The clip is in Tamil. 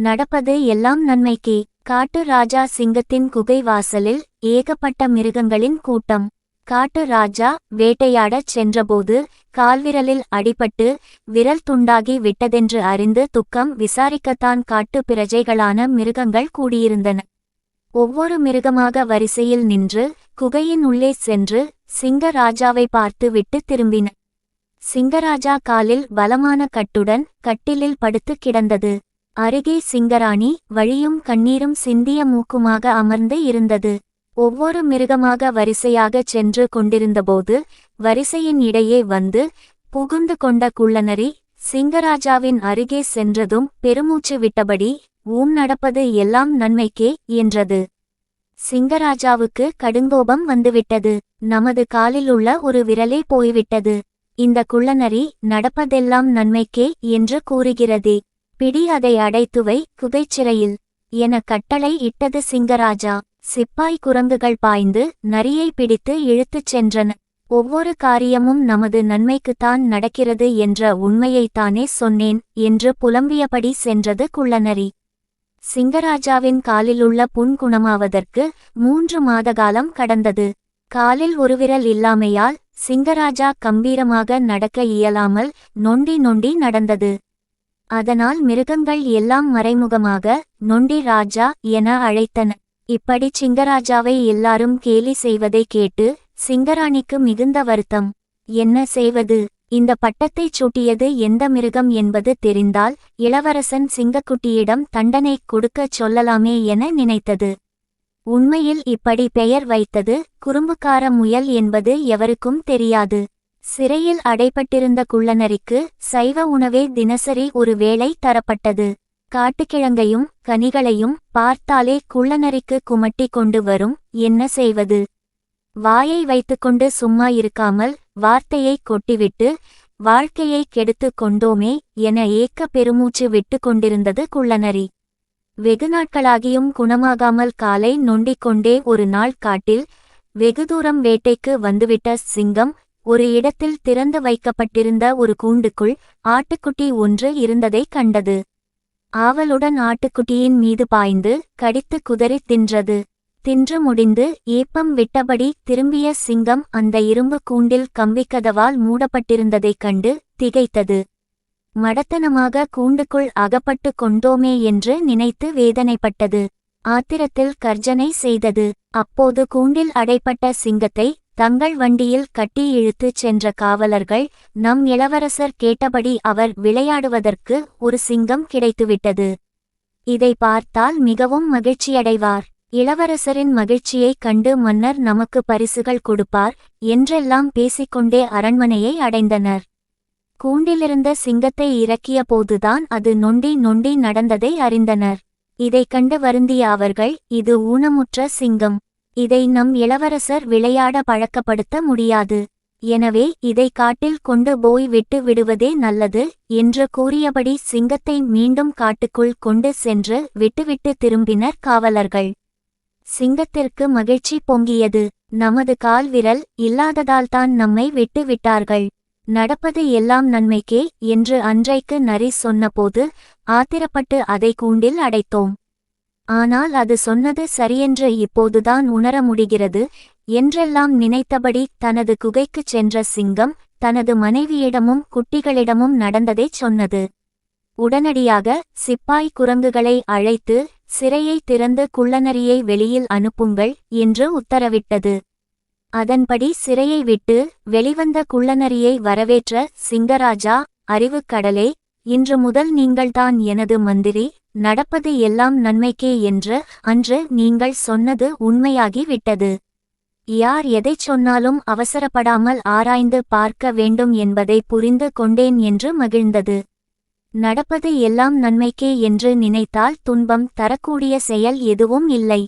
நடப்பது எல்லாம் நன்மைக்கே. காட்டு ராஜா சிங்கத்தின் குகை வாசலில் ஏகப்பட்ட மிருகங்களின் கூட்டம். காட்டு ராஜா வேட்டையாடச் சென்றபோது கால்விரலில் அடிபட்டு விரல் துண்டாகி விட்டதென்று அறிந்து துக்கம் விசாரிக்கத்தான் காட்டு பிரஜைகளான மிருகங்கள் கூடியிருந்தன. ஒவ்வொரு மிருகமாக வரிசையில் நின்று குகையின் உள்ளே சென்று சிங்கராஜாவை பார்த்து விட்டு திரும்பின. சிங்கராஜா காலில் பலமான கட்டுடன் கட்டிலில் படுத்து கிடந்தது. அருகே சிங்கராணி வழியும் கண்ணீரும் சிந்திய மூக்குமாக அமர்ந்து இருந்தது. ஒவ்வொரு மிருகமாக வரிசையாகச் சென்று கொண்டிருந்தபோது வரிசையின் இடையே வந்து புகுந்து கொண்ட குள்ளநரி சிங்கராஜாவின் அருகே சென்றதும் பெருமூச்சு விட்டபடி ஊம் நடப்பது எல்லாம் நன்மைக்கே என்றது. சிங்கராஜாவுக்கு கடுங்கோபம் வந்துவிட்டது. நமது காலில் உள்ள ஒரு விரலே போய்விட்டது. இந்த குள்ளநரி நடப்பதெல்லாம் நன்மைக்கே என்று கூறுகிறதே. பிடி அதை அடைத்துவை குகைச்சிறையில். என கட்டளை இட்டது சிங்கராஜா. சிப்பாய் குரங்குகள் பாய்ந்து நரியை பிடித்து இழுத்துச் சென்றன. ஒவ்வொரு காரியமும் நமது நன்மைக்குத்தான் நடக்கிறது என்ற உண்மையைத்தானே சொன்னேன் என்று புலம்பியபடி சென்றது குள்ளநரி. சிங்கராஜாவின் காலிலுள்ள புண் குணமாவதற்கு மூன்று மாத காலம் கடந்தது. காலில் ஒரு விரல் இல்லாமையால் சிங்கராஜா கம்பீரமாக நடக்க இயலாமல் நொண்டி நொண்டி நடந்தது. அதனால் மிருகங்கள் எல்லாம் மறைமுகமாக நொண்டி ராஜா என அழைத்தன. இப்படி சிங்கராஜாவை எல்லாரும் கேலி செய்வதை கேட்டு சிங்கராணிக்கு மிகுந்த வருத்தம். என்ன செய்வது? இந்த பட்டத்தைச் சூட்டியது எந்த மிருகம் என்பது தெரிந்தால் இளவரசன் சிங்கக்குட்டியிடம் தண்டனை கொடுக்கச் சொல்லலாமே என நினைத்தது. உண்மையில் இப்படி பெயர் வைத்தது குறும்புக்கார முயல் என்பது எவருக்கும் தெரியாது. சிறையில் அடைபட்டிருந்த குள்ளநரிக்கு சைவ உணவே தினசரி ஒரு வேளை தரப்பட்டது. காட்டுக்கிழங்கையும் கனிகளையும் பார்த்தாலே குள்ளனரிக்கு குமட்டி கொண்டு வரும் என்ன செய்வது? வாயை வைத்துக்கொண்டு சும்மா இருக்காமல் வார்த்தையை கொட்டிவிட்டு வாழ்க்கையை கெடுத்துக் கொண்டோமே என ஏக்க பெருமூச்சு விட்டு கொண்டிருந்தது குள்ளநரி வெகு நாட்களாகியும் குணமாகாமல் காலை நொண்டிக் கொண்டே ஒரு நாள் காட்டில் வெகு தூரம் வேட்டைக்கு வந்துவிட்ட சிங்கம் ஒரு இடத்தில் திறந்து வைக்கப்பட்டிருந்த ஒரு கூண்டுக்குள் ஆட்டுக்குட்டி ஒன்று இருந்ததைக் கண்டது. ஆவலுடன் ஆட்டுக்குட்டியின் மீது பாய்ந்து கடித்து குதறி தின்றது. தின்று முடிந்து ஏப்பம் விட்டபடி திரும்பிய சிங்கம் அந்த இரும்பு கூண்டில் கம்பிக்கதவால் மூடப்பட்டிருந்ததைக் கண்டு திகைத்தது. மடத்தனமாக கூண்டுக்குள் அகப்பட்டு கொண்டோமே என்று நினைத்து வேதனைப்பட்டது. ஆத்திரத்தில் கர்ஜனை செய்தது. அப்போது கூண்டில் அடைப்பட்ட சிங்கத்தை தங்கள் வண்டியில் கட்டி இழுத்துச் சென்ற காவலர்கள் நம் இளவரசர் கேட்டபடி அவர் விளையாடுவதற்கு ஒரு சிங்கம் கிடைத்துவிட்டது. இதை பார்த்தால் மிகவும் மகிழ்ச்சியடைவார். இளவரசரின் மகிழ்ச்சியைக் கண்டு மன்னர் நமக்கு பரிசுகள் கொடுப்பார் என்றெல்லாம் பேசிக்கொண்டே அரண்மனையை அடைந்தனர். கூண்டிலிருந்த சிங்கத்தை இறக்கிய போதுதான் அது நொண்டி நொண்டி நடந்ததை அறிந்தனர். இதைக் கண்டு வருந்திய அவர்கள் இது ஊனமுற்ற சிங்கம். இதை நம் இளவரசர் விளையாட பழக்கப்படுத்த முடியாது. எனவே இதை காட்டில் கொண்டு போய் விட்டு விடுவதே நல்லது என்று கூறியபடி சிங்கத்தை மீண்டும் காட்டுக்குள் கொண்டு சென்று விட்டுவிட்டு திரும்பினர் காவலர்கள். சிங்கத்திற்கு மகிழ்ச்சி பொங்கியது. நமது கால் விரல் இல்லாததால்தான் நம்மை விட்டு விட்டார்கள். நடப்பது எல்லாம் நன்மைக்கே என்று அன்றைக்கு நரி சொன்னபோது ஆத்திரப்பட்டு அதை கூண்டில் அடைத்தோம். ஆனால் அது சொன்னது சரியென்று இப்போதுதான் உணர முடிகிறது. என்றெல்லாம் நினைத்தபடி தனது குகைக்குச் சென்ற சிங்கம் தனது மனைவியிடமும் குட்டிகளிடமும் நடந்ததைச் சொன்னது. உடனடியாக சிப்பாய் குரங்குகளை அழைத்து சிறையை திறந்து குள்ளநரியை வெளியில் அனுப்புங்கள் என்று உத்தரவிட்டது. அதன்படி சிறையை விட்டு வெளிவந்த குள்ளநரியை வரவேற்ற சிங்கராஜா அறிவுக்கடலே இன்று முதல் நீங்கள்தான் எனது மந்திரி நடப்பது எல்லாம் நன்மைக்கே என்று அன்று நீங்கள் சொன்னது உண்மையாகி விட்டது யார் எதைச் சொன்னாலும் அவசரப்படாமல் ஆராய்ந்து பார்க்க வேண்டும் என்பதை புரிந்து கொண்டேன் என்று மகிழ்ந்தது. நடப்பது எல்லாம் நன்மைக்கே என்று நினைத்தால் துன்பம் தரக்கூடிய செயல் எதுவும் இல்லை.